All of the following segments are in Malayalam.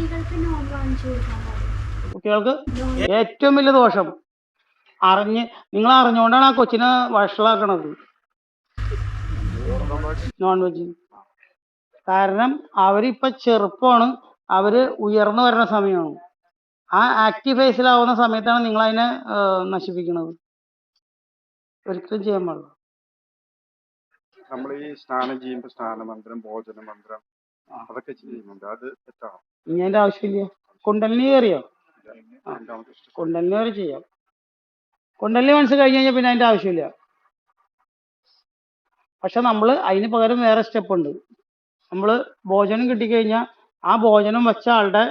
കുട്ടികൾക്ക് നോമ്പ് വാങ്ങിച്ചു കൊടുക്കാൻ പാടില്ല. കുട്ടികൾക്ക് ഏറ്റവും വലിയ ദോഷം. അറിഞ്ഞ് നിങ്ങൾ അറിഞ്ഞുകൊണ്ടാണ് ആ കൊച്ചിനെ വഷളാക്കണത്. നോൺ വെജ് കാരണം അവരിപ്പൊ ചെറുപ്പമാണ് അവർ ഉയർന്നു വരുന്ന സമയമാണ്. ആ ആക്റ്റീവ് ഫേസിലാവുന്ന സമയത്താണ് നിങ്ങൾ അതിനെ നശിപ്പിക്കുന്നത് ഒരിക്കലും ചെയ്യാൻ പാടില്ല. നമ്മൾ ഈ സ്നാനം ചെയ്യുമ്പോൾ സ്നാനമന്ത്രം ഭോജന മന്ത്രം അതൊക്കെ ചെയ്യുന്നുണ്ട്. അത് തെറ്റാണോ. ഇനി അതിന്റെ ആവശ്യമില്ല. കുണ്ടലിനി കയറിയോ? ഇഷ്ടം കുണ്ടലിനി കയറി ചെയ്യാം. കുണ്ടലിനി മനസ്സ് കഴിഞ്ഞ് കഴിഞ്ഞാൽ പിന്നെ അതിന്റെ ആവശ്യമില്ല. പക്ഷെ നമ്മൾ അതിന് പകരം വേറെ സ്റ്റെപ്പ് ഉണ്ട് നമ്മൾ ഭോജനം കിട്ടിക്കഴിഞ്ഞാൽ ആ ഭോജനം വെച്ച ആളുടെ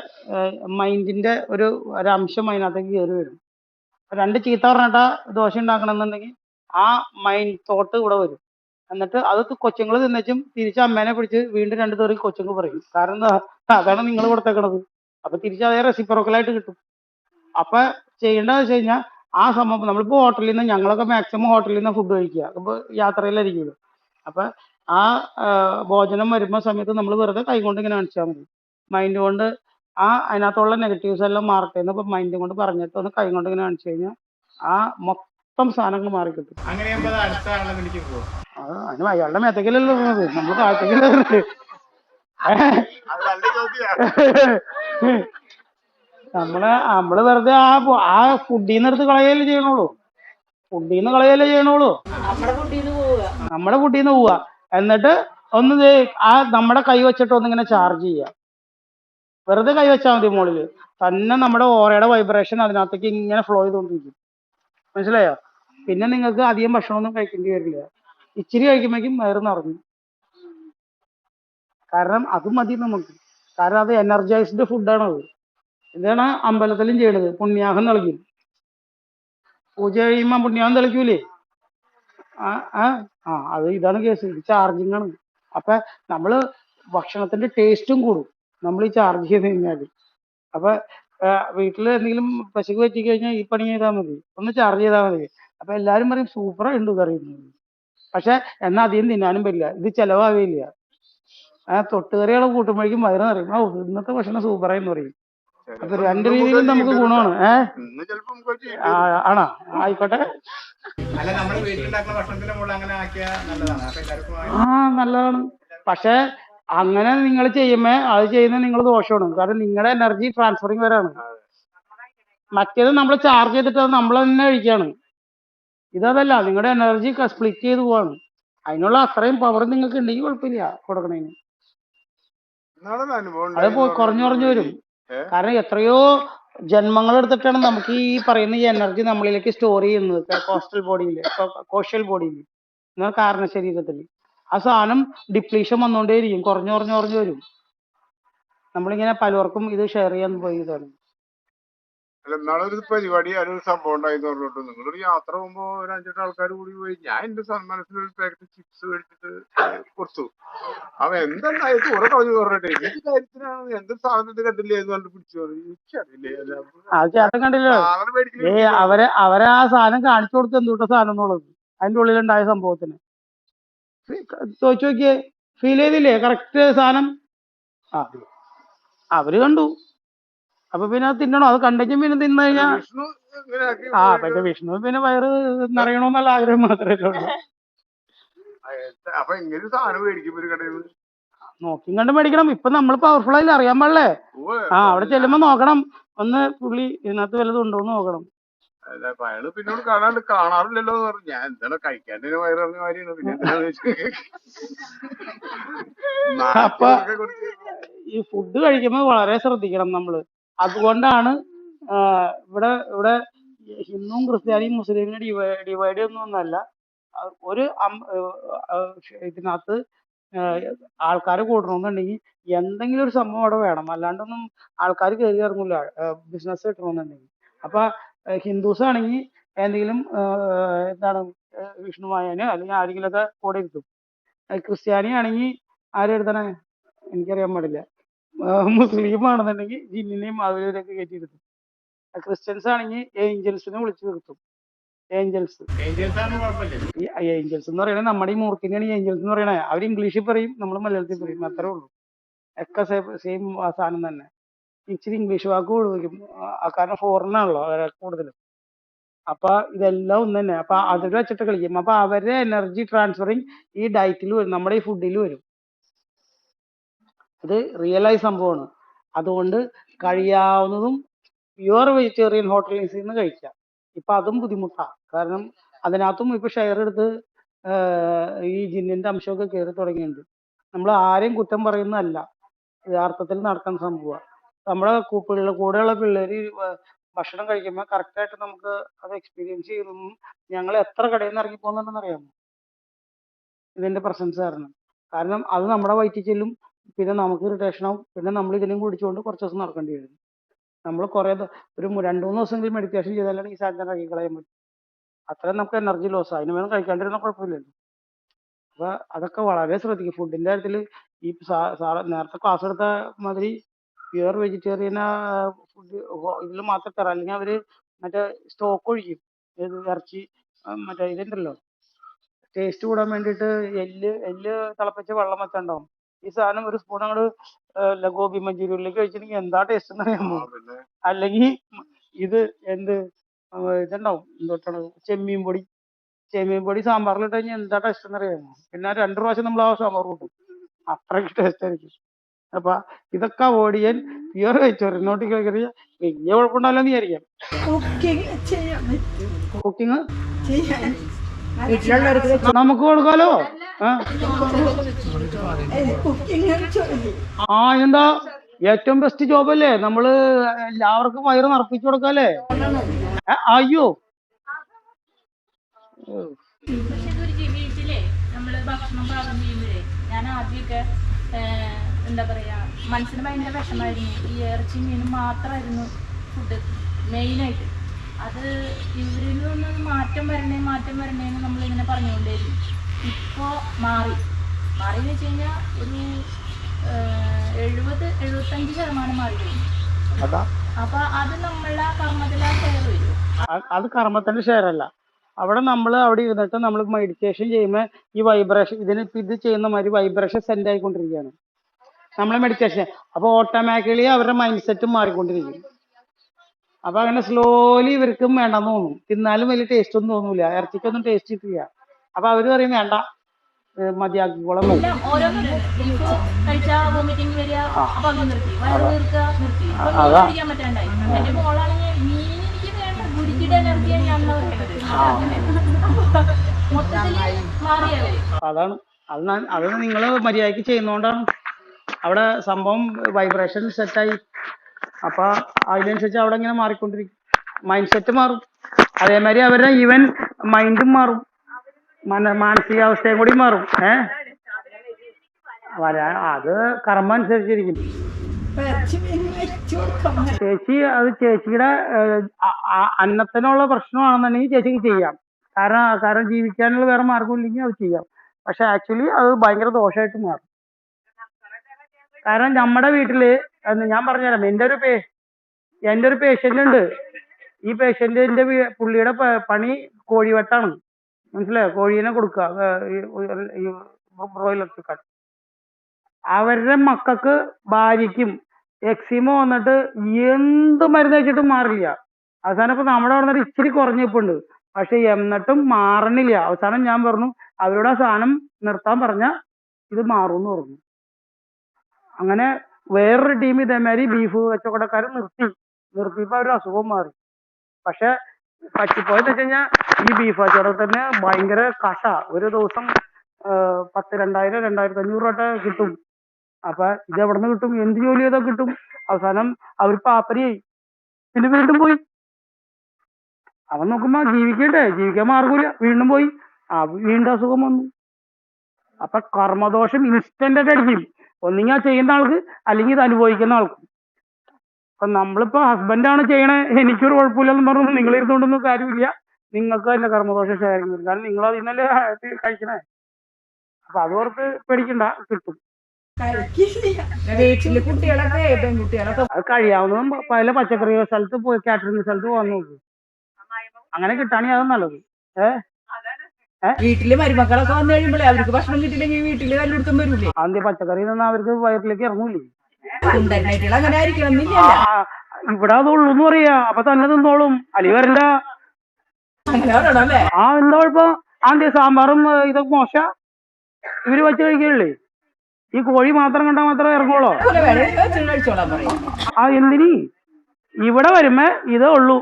മൈൻഡിന്റെ ഒരു ഒരു അംശം അതിനകത്തേക്ക് കയറി വരും. രണ്ട് ചീത്ത പറഞ്ഞിട്ടാ ദോശ ഉണ്ടാക്കണമെന്നുണ്ടെങ്കിൽ ആ മൈൻഡ് തോട്ട് ഇവിടെ വരും. എന്നിട്ട് അത് കൊച്ചുങ്ങൾ തിന്നച്ചും തിരിച്ച് അമ്മേനെ പിടിച്ച് വീണ്ടും രണ്ടു തെറി കൊച്ചുങ്ങൾ പറയും. കാരണം അതാണ് നിങ്ങൾ കൊടുത്തേക്കണത്. അപ്പൊ തിരിച്ച് അതേ റെസിപ്രോക്കലായിട്ട് കിട്ടും. അപ്പൊ ചെയ്യേണ്ടത് വെച്ച് കഴിഞ്ഞാൽ ആ സംഭവം നമ്മളിപ്പോ ഹോട്ടലിൽ നിന്ന് ഞങ്ങളൊക്കെ മാക്സിമം ഹോട്ടലിൽ നിന്ന് ഫുഡ് കഴിക്കുക. അപ്പോൾ യാത്രയിലായിരിക്കും അപ്പൊ ആ ആ, ഭോജനം വരുമ്പോ സമയത്ത് നമ്മൾ വെറുതെ കൈകൊണ്ട് ഇങ്ങനെ കാണിച്ചാൽ മതി. മൈൻഡ് കൊണ്ട് ആ അതിനകത്തുള്ള നെഗറ്റീവ്സ് എല്ലാം മാറട്ടെ എന്ന് മൈൻഡ് കൊണ്ട് പറഞ്ഞിട്ട് ഒന്ന് കൈ കൊണ്ട് ഇങ്ങനെ കാണിച്ചു കഴിഞ്ഞാൽ ആ മൊത്തം സാധനങ്ങൾ മാറി കിട്ടും അങ്ങനെയാകുമ്പോ അത് അടുത്ത ആളെ വിളിക്ക് പോകും. അത് അതിന് അയാളുടെ മേത്തക്കല്ലല്ലോ പോകുന്നത്. നമ്മൾ താഴത്തേക്കല്ലേ നമ്മൾ നമ്മൾ വെറുതെ ആ ആ ഫുഡീന്ന് എടുത്ത് കളയല്ലേ ചെയ്യണുള്ളൂ ഫുഡീന്ന് കളയല്ലേ ചെയ്യണുള്ളൂ നമ്മുടെ ഫുഡീന്ന് പോവുക. എന്നിട്ട് ഒന്ന് ആ നമ്മുടെ കൈ വെച്ചിട്ട് ഒന്നിങ്ങനെ ചാർജ് ചെയ്യുക. വെറുതെ കൈ വെച്ചാൽ മതി മുകളിൽ തന്നെ നമ്മുടെ ഓറയുടെ വൈബ്രേഷൻ അതിനകത്തേക്ക് ഇങ്ങനെ ഫ്ലോ ചെയ്തുകൊണ്ടിരിക്കും മനസ്സിലായോ? പിന്നെ നിങ്ങൾക്ക് അധികം ഭക്ഷണമൊന്നും കഴിക്കേണ്ടി വരില്ല. ഇച്ചിരി കഴിക്കുമ്പോഴേക്കും വയറ് നിറഞ്ഞു. കാരണം അത് മതി നമുക്ക്. കാരണം അത് എനർജൈസ്ഡ് ഫുഡാണ് അത്. ഇതാണ് അമ്പലത്തിലും ചെയ്യണത്. പുണ്യാഹം നൽകി പൂജ കഴിയുമ്പോ പുണ്യാഹം തെളിക്കൂലേ? ആ ആ അത് ഇതാണ് കേസ് ഇത് ചാർജിങ് ആണ്. അപ്പൊ നമ്മൾ ഭക്ഷണത്തിന്റെ ടേസ്റ്റും കൂടും. നമ്മൾ ഈ ചാർജ് ചെയ്ത് കഴിഞ്ഞാൽ അപ്പൊ വീട്ടിൽ എന്തെങ്കിലും പശുക്ക് പറ്റി കഴിഞ്ഞാൽ ഈ പണി ചെയ്താൽ മതി. ഒന്ന് ചാർജ് ചെയ്താൽ മതി. അപ്പൊ എല്ലാരും പറയും സൂപ്പറായിട്ടുണ്ട് കറി? പക്ഷെ എന്നാ അധികം തിന്നാനും പറ്റില്ല. ഇത് ചെലവാകില്ല ആ തൊട്ടുകറികളെ കൂട്ടുമ്പോഴേക്കും വയറ് നിറയും. ഓ ഇന്നത്തെ ഭക്ഷണം സൂപ്പറായെന്ന് പറയും. അപ്പൊ രണ്ട് രീതിയിലും നമുക്ക് ഗുണമാണ്. ഏഹ് ആണോ? ആയിക്കോട്ടെ. ആ നല്ലതാണ്. പക്ഷെ അങ്ങനെ നിങ്ങൾ ചെയ്യുമ്പോ അത് ചെയ്യുന്ന നിങ്ങൾ ദോഷമാണ്. കാരണം നിങ്ങളുടെ എനർജി ട്രാൻസ്ഫറിങ് വരാണ്. മറ്റേത് നമ്മൾ ചാർജ് ചെയ്തിട്ട് അത് നമ്മൾ തന്നെ കഴിക്കാണ്. ഇതതല്ല നിങ്ങളുടെ എനർജി സ്പ്ലിറ്റ് ചെയ്ത് പോവാണ്. അതിനുള്ള അത്രയും പവർ നിങ്ങൾക്ക് ഉണ്ടെങ്കിൽ കുഴപ്പമില്ല കൊടുക്കണേന്. അത് കുറഞ്ഞു കുറഞ്ഞു വരും. കാരണം എത്രയോ ജന്മങ്ങൾ എടുത്തിട്ടാണ് നമുക്ക് ഈ പറയുന്ന ഈ എനർജി നമ്മളിലേക്ക് സ്റ്റോർ ചെയ്യുന്നത്. കോസ്റ്റൽ ബോഡിയിൽ കോഷ്യൽ ബോഡിയിൽ എന്നാൽ കാരണ ശരീരത്തിൽ ആ സാധനം ഡിപ്ലീഷൻ വന്നുകൊണ്ടേയിരിക്കും കുറഞ്ഞു കുറഞ്ഞു കുറഞ്ഞു വരും. നമ്മളിങ്ങനെ പലർക്കും ഇത് ഷെയർ ചെയ്യാൻ പോയി ഇതാണ്. അല്ല എന്നാളൊരു പരിപാടി ഒരു സംഭവം ഉണ്ടായി പറഞ്ഞിട്ട് നിങ്ങളൊരു യാത്ര പോകുമ്പോ ഒരു അഞ്ചെട്ട് ആൾക്കാർ കൂടി പോയി. ഞാൻ എന്റെ മനസ്സിലൊരു പാക്കറ്റ് ചിപ്സ് മേടിച്ചിട്ട് കൊടുത്തു. അവൻ എന്തെന്നായി കുറെ പറഞ്ഞു പറഞ്ഞിട്ട് എനിക്ക് കാര്യത്തിനാണ് എന്ത് സാധനത്തിൽ കണ്ടില്ലേ? എന്ന് പറഞ്ഞിട്ട് പിടിച്ചു എനിക്കറിയില്ലേ അവരെ അവരെ ആ സാധനം കാണിച്ചു കൊടുത്ത് എന്തുട്ട സാധനം എന്നുള്ളത്? അതിന്റെ ഉള്ളിലുണ്ടായ സംഭവത്തിന്. ചോദിച്ചു നോക്കിയേ ഫീൽ ചെയ്തില്ലേ? കറക്റ്റ് സാധനം? ആ അവർ കണ്ടു. അപ്പൊ പിന്നെ അത് തിന്നണോ? അത് കണ്ടെങ്കിൽ പിന്നെ തിന്നു കഴിഞ്ഞാ വിഷ്ണു ഇങ്ങനെ ആക്കി ആ പക്ഷെ വിഷ്ണു പിന്നെ വയറ് നിറയണോന്നുള്ള ആഗ്രഹം മാത്രമേ ഉള്ളൂ. അപ്പൊ ഇങ്ങനെ ഒരു സാധനം മേടിക്കുമ്പോ ഒരു കടയിൽ നിന്ന് നോക്കിയും കണ്ട് മേടിക്കണം. ഇപ്പൊ നമ്മൾ പവർഫുൾ ആയില്ല? അറിയാൻ പാടില്ലേ? ഉവ്വ്. ആ അവിടെ ചെല്ലുമ്പോ നോക്കണം. ഒന്ന് പുള്ളി ഇതിനകത്ത് വല്ലതും ഉണ്ടോ എന്ന് നോക്കണം. അല്ല അപ്പൊ അയാൾ പിന്നോട് കാണാണ്ട് കാണാറില്ലല്ലോ എന്ന് പറഞ്ഞു. ഞാൻ എന്താണ് കഴിക്കാണ്ട് വയറിറങ്ങിയ കാര്യമാണ് പിന്നെ എന്തിനാന്ന് അപ്പൊ- ഈ ഫുഡ് കഴിക്കുമ്പോൾ വളരെ ശ്രദ്ധിക്കണം നമ്മൾ അതുകൊണ്ടാണ് ഇവിടെ ഇവിടെ ഹിന്ദുവും ക്രിസ്ത്യാനിയും മുസ്ലിമിനെ ഡിവൈഡ് ഡിവൈഡ് ഒന്നല്ല ഒരു ഇതിനകത്ത് ആൾക്കാർ കൂടണമെന്നുണ്ടെങ്കിൽ എന്തെങ്കിലും ഒരു സംഭവം അവിടെ വേണം. അല്ലാണ്ടൊന്നും ആൾക്കാർ കയറി ഇറങ്ങില്ല ബിസിനസ് കിട്ടണമെന്നുണ്ടെങ്കിൽ. അപ്പൊ ഹിന്ദുസ് ആണെങ്കിൽ എന്തെങ്കിലും എന്താണ് വിഷ്ണുവായനെ അല്ലെങ്കിൽ ആരെങ്കിലുമൊക്കെ കൂടെ ഇരുത്തും. ക്രിസ്ത്യാനി ആണെങ്കിൽ ആരെടുത്തണേ എനിക്കറിയാൻ പാടില്ല. മുസ്ലിം ആണെന്നുണ്ടെങ്കിൽ ജിന്നിനെയും അവരൊക്കെ കയറ്റിയിരുത്തും. ക്രിസ്ത്യൻസ് ആണെങ്കിൽ ഏഞ്ചൽസിനെ വിളിച്ചു നിർത്തും. ഏഞ്ചൽസ്. ഏഞ്ചൽസ് എന്ന് പറയുന്നത് നമ്മുടെ ഈ മൂർത്തിനെയാണ് ഈ ഏഞ്ചൽസ് എന്ന് പറയണേ. അവർ ഇംഗ്ലീഷിൽ പറയും നമ്മൾ മലയാളത്തിൽ പറയും. അത്രേ ഉള്ളൂ. ഒക്കെ സെയിം സാധനം തന്നെ. ഇച്ചിരി ഇംഗ്ലീഷ് വാക്ക് ഒഴിവാക്കും കാരണം ഫോറിനാണല്ലോ കൂടുതലും. അപ്പൊ ഇതെല്ലാം ഒന്ന് തന്നെ. അപ്പൊ അതിൽ വെച്ചിട്ട് കളിക്കും. അപ്പൊ അവരുടെ എനർജി ട്രാൻസ്ഫറിങ് ഈ ഡയറ്റിൽ വരും. നമ്മുടെ ഈ ഫുഡിൽ വരും. റിയൽ ആയ സംഭവമാണ്. അതുകൊണ്ട് കഴിയാവുന്നതും പ്യുവർ വെജിറ്റേറിയൻ ഹോട്ടലിൽ നിന്ന് കഴിക്കാം. ഇപ്പൊ അതും ബുദ്ധിമുട്ടാണ് കാരണം അതിനകത്തും ഇപ്പൊ ഷെയർ എടുത്ത് ഈ ജിന്നിന്റെ അംശമൊക്കെ കയറി തുടങ്ങിയിട്ടുണ്ട്. നമ്മൾ ആരെയും കുറ്റം പറയുന്നതല്ല. യഥാർത്ഥത്തിൽ നടക്കുന്ന സംഭവമാണ് നമ്മുടെ കൂടെയുള്ള പിള്ളേര് ഭക്ഷണം കഴിക്കുമ്പോൾ കറക്റ്റായിട്ട് നമുക്ക് അത് എക്സ്പീരിയൻസ് ചെയ്യുന്നു ഞങ്ങൾ എത്ര കടയിൽ നിന്ന് ഇറങ്ങി പോകുന്നുണ്ടെന്ന് അറിയാമോ? ഇതിന്റെ പ്രസൻസ് കാരണം. കാരണം അത് നമ്മുടെ വയറ്റിൽ ചെല്ലും പിന്നെ നമുക്ക് ഇറിറ്റേഷൻ ആവും. പിന്നെ നമ്മൾ ഇതിലും കുടിച്ചുകൊണ്ട് കുറച്ച് ദിവസം നടക്കേണ്ടി വരും. നമ്മൾ കുറെ ഒരു രണ്ട് മൂന്ന് ദിവസമെങ്കിലും മെഡിറ്റേഷൻ ചെയ്താലാണ് ഈ സാധനം കഴുകി കളയാൻ പറ്റും. അത്രയും നമുക്ക് എനർജി ലോസ് അതിന് വേണം കഴിക്കാണ്ടിരുന്ന കുഴപ്പമില്ലല്ലോ. അപ്പൊ അതൊക്കെ വളരെ ശ്രദ്ധിക്കും ഫുഡിന്റെ കാര്യത്തിൽ ഈ സാറ് നേരത്തെ ക്ലാസ് എടുത്ത മാതിരി പ്യുവർ വെജിറ്റേറിയൻ ഫുഡ് ഇതിൽ മാത്രം തരാം. അല്ലെങ്കിൽ അവർ മറ്റേ സ്റ്റോക്ക് ഒഴിക്കും. ഏത് ഇറച്ചി മറ്റേ ഇതുണ്ടല്ലോ. ടേസ്റ്റ് കൂടാൻ വേണ്ടിയിട്ട് എല്ല് എല്ല് തിളപ്പിച്ച വെള്ളം വെച്ചുണ്ടാവും ഈ സാധനം ഒരു സ്പൂൺ അങ്ങോട്ട് ലഘോബി മഞ്ചൂരിയനിലേക്ക് കഴിച്ചിട്ടുണ്ടെങ്കിൽ എന്താ ടേസ്റ്റ് എന്ന് അറിയാമോ? അല്ലെങ്കിൽ ഇത് എന്ത് ഇതുണ്ടാവും എന്തോട്ടാണ് ചെമ്മീൻ പൊടി. ചെമ്മീൻ പൊടി സാമ്പാറിൽ ഇട്ട് കഴിഞ്ഞാൽ എന്താ ടേസ്റ്റ് എന്ന് അറിയാമോ? പിന്നെ രണ്ട് പ്രാവശ്യം നമ്മൾ ആ സാമ്പാർ കൂട്ടും. അത്രയ്ക്ക് ടേസ്റ്റ് ആയിരിക്കും. അപ്പൊ ഇതൊക്കെ അവോയ്ഡ് ചെയ്യാൻ പ്യുവർ നോട്ട് കഴിക്കറിയ വലിയ കുഴപ്പമുണ്ടാവില്ല എന്ന് വിചാരിക്കാം. കുക്കിംഗ് നമുക്ക് കൊടുക്കാലോ? ആ. എന്താ ഏറ്റവും ബെസ്റ്റ് ജോബ് അല്ലേ? നമ്മൾ എല്ലാവർക്കും വയറ് നിറപ്പിച്ചു കൊടുക്കാല്ലേ? അയ്യോ. എന്താ പറയാ മനസ്സിന് ഭയങ്കര വിഷമായിരുന്നു ഈ ഇറച്ചി മീനും മാത്രമായിരുന്നു ഫുഡ് മെയിനായിട്ട് അത് ഇവരിൽ നിന്ന് മാറ്റം വരണേ മാറ്റം വരണേന്ന് നമ്മളിങ്ങനെ പറഞ്ഞുകൊണ്ടേയിരുന്നു ഇപ്പോൾ മാറി. മാറി എന്ന് വെച്ച് കഴിഞ്ഞാൽ ഒരു എഴുപത് എഴുപത്തഞ്ച് ശതമാനം മാറി കഴിഞ്ഞു. അപ്പൊ അത് നമ്മളെ കർമ്മത്തിൽ ആ ഷെയർ വരും അത് കർമ്മത്തിന്റെ ഷെയർ അല്ല. അവിടെ നമ്മൾ അവിടെ ഇരുന്നിട്ട് നമ്മൾ മെഡിറ്റേഷൻ ചെയ്യുമ്പോൾ ഈ വൈബ്രേഷൻ ഇതിന് ഇത് ചെയ്യുന്ന മാതിരി വൈബ്രേഷൻ സെൻഡ് ആയിക്കൊണ്ടിരിക്കുകയാണ്. നമ്മളെ മെഡിറ്റേഷൻ അപ്പോൾ ഓട്ടോമാറ്റിക്കലി അവരുടെ മൈൻഡ് സെറ്റ് മാറിക്കൊണ്ടിരിക്കും. അപ്പോൾ അങ്ങനെ സ്ലോലി ഇവർക്കും വേണ്ടെന്ന് തോന്നും. തിന്നാലും വലിയ ടേസ്റ്റ് ഒന്നും തോന്നൂല. ഇറച്ചിക്കൊന്നും ടേസ്റ്റ് കിട്ടില്ല. അപ്പൊ അവർ പറയും വേണ്ട മതിയാക്കിക്കോളം അത്. അതാണ്. അത് അത് നിങ്ങൾ മര്യാദയ്ക്ക് ചെയ്യുന്നോണ്ടാണ്. അവിടെ സംഭവം വൈബ്രേഷൻ സെറ്റായി അപ്പൊ അതിനനുസരിച്ച് അവിടെ ഇങ്ങനെ മാറിക്കൊണ്ടിരിക്കും. മൈൻഡ് സെറ്റ് മാറും. അതേമാതിരി അവരുടെ ഈവൻ മൈൻഡും മാറും. മന മാനസികാവസ്ഥയും കൂടി മാറും. ഏ? വരാ അത് കർമ്മ അനുസരിച്ചിരിക്കും. ചേച്ചി അത് ചേച്ചിയുടെ അന്നത്തിനുള്ള പ്രശ്നമാണെന്നുണ്ടെങ്കിൽ ചേച്ചിക്ക് ചെയ്യാം. കാരണം കാരണം ജീവിക്കാനുള്ള വേറെ മാർഗം ഇല്ലെങ്കിൽ അത് ചെയ്യാം. പക്ഷെ ആക്ച്വലി അത് ഭയങ്കര ദോഷമായിട്ട് മാറും. കാരണം നമ്മുടെ വീട്ടിൽ ഞാൻ പറഞ്ഞുതരാം. എന്റെ ഒരു പേ എന്റെ ഒരു പേഷ്യന്റ് ഉണ്ട്. ഈ പേഷ്യന്റിന്റെ പുള്ളിയുടെ പണി കോഴിവെട്ടാണ്. മനസ്സിലായോ? കോഴീനെ കൊടുക്കുക. ബ്രോയിലർ ചിക്കൻ അവരുടെ മക്കൾക്ക് ഭാര്യയ്ക്കും എക്സിമ വന്നിട്ട് എന്ത് മരുന്ന് കഴിച്ചിട്ടും മാറില്ല. അവസാനം ഇപ്പൊ നമ്മുടെ അവിടെ നിന്ന് ഇച്ചിരി കുറഞ്ഞിപ്പുണ്ട് പക്ഷെ എന്നിട്ടും മാറണില്ല. അവസാനം ഞാൻ പറഞ്ഞു അവരോട് ആ സാധനം നിർത്താൻ പറഞ്ഞ ഇത് മാറും എന്ന് പറഞ്ഞു. അങ്ങനെ വേറൊരു ടീം ഇതേമാതിരി ബീഫ് കച്ചവടക്കാർ നിർത്തി. നിർത്തിയപ്പോ അവരുടെ അസുഖം മാറി. പക്ഷെ പറ്റിപ്പോയെന്ന് വെച്ച് കഴിഞ്ഞാൽ ഈ ബീഫ് തന്നെ ഭയങ്കര കഷ ഒരു ദിവസം പത്ത് രണ്ടായിരം രണ്ടായിരത്തി അഞ്ഞൂറ് രൂപ കിട്ടും. അപ്പൊ ഇത് എവിടെ നിന്ന് കിട്ടും? എന്ത് ജോലി ചെയ്താൽ കിട്ടും? അവസാനം അവർ പാപ്പരിയായി പിന്നെ വീണ്ടും പോയി. അവൻ നോക്കുമ്പോ ജീവിക്കണ്ടേ? ജീവിക്കാൻ മാർഗമില്ല. വീണ്ടും പോയി. ആ വീണ്ടും അസുഖം വന്നു. അപ്പൊ കർമ്മദോഷം ഇൻസ്റ്റന്റ് ആയിട്ട് അടിക്കും. ഒന്നെങ്കിൽ ആ ചെയ്യുന്ന ആൾക്ക് അല്ലെങ്കിൽ ഇത് അനുഭവിക്കുന്ന ആൾക്കും. അപ്പൊ നമ്മളിപ്പോ ഹസ്ബൻഡാണ് ചെയ്യണേ. എനിക്കൊരു കുഴപ്പമില്ലെന്ന് പറഞ്ഞു നിങ്ങൾ ഇരുന്നുകൊണ്ടൊന്നും കാര്യമില്ല. നിങ്ങൾക്ക് തന്നെ കർമ്മദോഷം ചെയ്യും കാരണം നിങ്ങൾ അത് ഇന്നലെ കഴിക്കണേ. അപ്പൊ അതോർത്ത് പേടിക്കണ്ട കിട്ടും. കഴിക്കില്ല വീട്ടിൽ കുട്ടികളൊക്കെ പെൺകുട്ടികളൊക്കെ. അത് കഴിയാവുന്നതും പല പച്ചക്കറി സ്ഥലത്ത് പോയി കാറ്ററിംഗ് സ്ഥലത്ത് പോകാൻ നോക്കും. അങ്ങനെ കിട്ടാണെങ്കിൽ അത് നല്ലത്. വീട്ടിൽ മരുമക്കളൊക്കെ വന്നു കഴിയുമ്പോഴേ അവർക്ക് ഭക്ഷണം കിട്ടിയില്ലെങ്കിൽ വീട്ടിൽ കല്ലെടുത്തും വരൂലേ? ആദ്യം പച്ചക്കറി നിന്ന് അവർക്ക് വയറ്റിലേക്ക് ഇറങ്ങൂലേ. അങ്ങനെ ആയിരിക്കണം ഇവിടെ അതുള്ളൂന്ന് പറയാ. അപ്പൊ തന്നെ തിന്നോളും. അലി വരണ്ട. ആ എന്താ കുഴപ്പം? ആന്റി സാമ്പാറും ഇതൊക്കെ മോശ. ഇവർ വെച്ച് കഴിക്കല്ലേ ഈ കോഴി മാത്രം കണ്ടാൽ മാത്രമേ ഇറങ്ങുള്ളൂ? ആ എന്തിനി? ഇവിടെ വരുമ്പോ ഇതേ ഉള്ളൂ.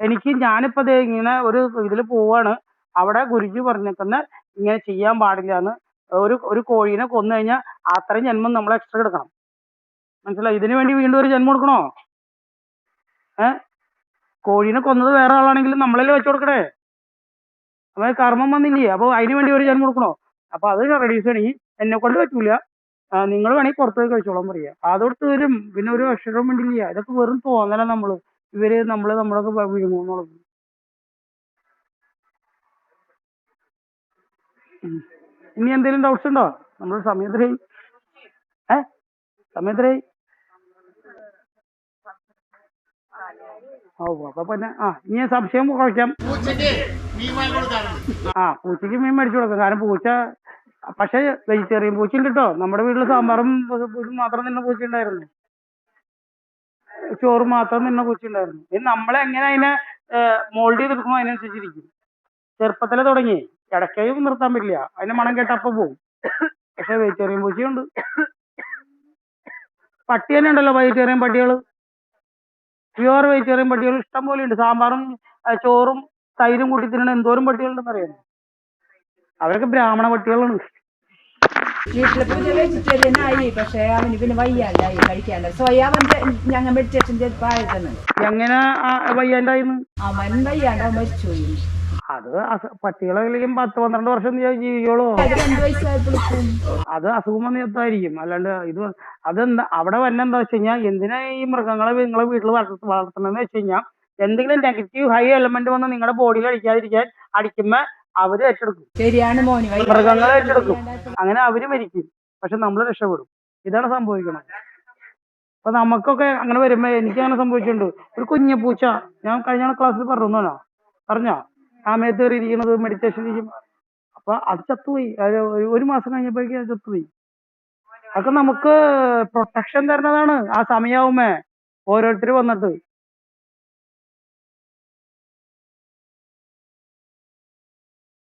എനിക്ക് ഞാനിപ്പോ ദേ ഇങ്ങനെ ഒരു ഇതിൽ പോവാണ്. അവിടെ ഗുരുജി പറഞ്ഞേക്കുന്ന ഇങ്ങനെ ചെയ്യാൻ പാടില്ല എന്ന് ഒരു ഒരു കോഴീനെ കൊന്നു കഴിഞ്ഞാൽ അത്രയും ജന്മം നമ്മൾ എക്സ്ട്രാ എടുക്കണം. മനസ്സിലായി? ഇതിനു വേണ്ടി വീണ്ടും ഒരു ജന്മം എടുക്കണോ ഏ? കോഴീനെ കൊന്നത് വേറെ ആളാണെങ്കിലും നമ്മളല്ലേ വെച്ചു കൊടുക്കണേ? അപ്പൊ കർമ്മം വന്നില്ലേ? അപ്പൊ അതിന് വേണ്ടി ഒരു ജന്മം കൊടുക്കണോ? അപ്പൊ അത് റെഡ്യൂസ് ചെയ്യണമെങ്കിൽ എന്നെ കൊണ്ട് പറ്റൂല. നിങ്ങൾ വേണമെങ്കിൽ പുറത്തേക്ക് കഴിച്ചോളാൻ പറയാ. അതൊടുത്ത് വരും. പിന്നെ ഒരു അക്ഷരവും വേണ്ടില്ല ഇതൊക്കെ വെറും തോന്നല നമ്മൾ. ഇവർ നമ്മൾ നമ്മളൊക്കെ വിഴുങ്ങുന്നുള്ളത്. ഇനി എന്തെങ്കിലും ഡൗട്ട്സ് ഉണ്ടോ? നമ്മുടെ സമയത്തിനായി ഏ? സമയത്തിനായി ഓ അപ്പൊ പിന്നെ ആ ഇനി സംശയം കുറയ്ക്കാം ആ പൂച്ചയ്ക്ക് മീൻ മേടിച്ചു കൊടുക്കാം. കാരണം പൂച്ച പക്ഷെ വെജിറ്റേറിയൻ പൂച്ച ഉണ്ട് കേട്ടോ നമ്മുടെ വീട്ടിൽ സാമ്പാറും മാത്രം നിന്ന പൂച്ച ഉണ്ടായിരുന്നു ചോറ് മാത്രം നിന്ന പൂച്ച ഉണ്ടായിരുന്നു ഇത് നമ്മളെ എങ്ങനെ അതിനെ മോൾഡ് ചെയ്തെടുക്കണോ അതിനനുസരിച്ചിരിക്കും. ചെറുപ്പത്തിലെ തുടങ്ങി. ഇടയ്ക്കും നിർത്താൻ പറ്റില്ല. അതിന്റെ മണം കേട്ട അപ്പൊ പോകും പക്ഷെ വെജിറ്റേറിയൻ പൂച്ചയുണ്ട്. പട്ടി തന്നെ ഉണ്ടല്ലോ വെജിറ്റേറിയൻ പട്ടികൾ. പ്യുവർ വെജിറ്റേറിയൻ പട്ടികൾ ഇഷ്ടം പോലെ ഉണ്ട്. സാമ്പാറും ചോറും തൈരും കൂട്ടി തിന്നണ എന്തോരം പട്ടികളുണ്ടെന്ന് അറിയാം അവരൊക്കെ ബ്രാഹ്മണ പട്ടികളാണ്. വീട്ടിലെ പിന്നെ വെജിറ്റേറിയൻ ആയി പക്ഷെ അവന് പിന്നെ വയ്യാണ്ടായി കഴിക്കാണ്ട് സ്വയം അവന്റെ ഞങ്ങൾ മെഡിറ്റേഷൻ പായതാണ് എങ്ങനെ അവൻ വയ്യാണ്ടാ മരിച്ചു അത് പട്ടികളെങ്കിലും പത്ത് പന്ത്രണ്ട് വർഷം ജീവിക്കോളൂ അത് അസുഖം വന്ന് ചത്തായിരിക്കും അല്ലാണ്ട് ഇത് അതെന്താ അവിടെ വന്നെ എന്താ വെച്ച് കഴിഞ്ഞാൽ എന്തിനാ ഈ മൃഗങ്ങളെ നിങ്ങളെ വീട്ടിൽ വളർത്ത വളർത്തണമെന്ന് വെച്ച് കഴിഞ്ഞാൽ എന്തെങ്കിലും നെഗറ്റീവ് ഹൈ എലമെന്റ് വന്ന് നിങ്ങളുടെ ബോഡിയിൽ അടിക്കാതിരിക്കാൻ അടിക്കുമ്പോ അവർ ഏറ്റെടുക്കും ശരിയാണ് മോനി ഏറ്റെടുക്കും അങ്ങനെ അവർ മരിക്കും. പക്ഷെ നമ്മൾ രക്ഷപ്പെടും. ഇതാണ് സംഭവിക്കുന്നത് അപ്പൊ നമുക്കൊക്കെ അങ്ങനെ വരുമ്പോ എനിക്ക് അങ്ങനെ സംഭവിച്ചിട്ടുണ്ട്. ഒരു കുഞ്ഞു പൂച്ച. ഞാൻ കഴിഞ്ഞ ക്ലാസ്സിൽ പറഞ്ഞോ? പറഞ്ഞോ സമയത്ത് കയറിയിരിക്കുന്നത് മെഡിറ്റേഷൻ ചെയ്യും. അപ്പൊ അത് ചത്തുപോയി. ഒരു മാസം കഴിഞ്ഞപ്പോഴേക്കും അത് ചത്തുപോയി. അതൊക്കെ നമുക്ക് പ്രൊട്ടക്ഷൻ തരുന്നതാണ് ആ സമയാവുമേ ഓരോരുത്തർ വന്നിട്ട്.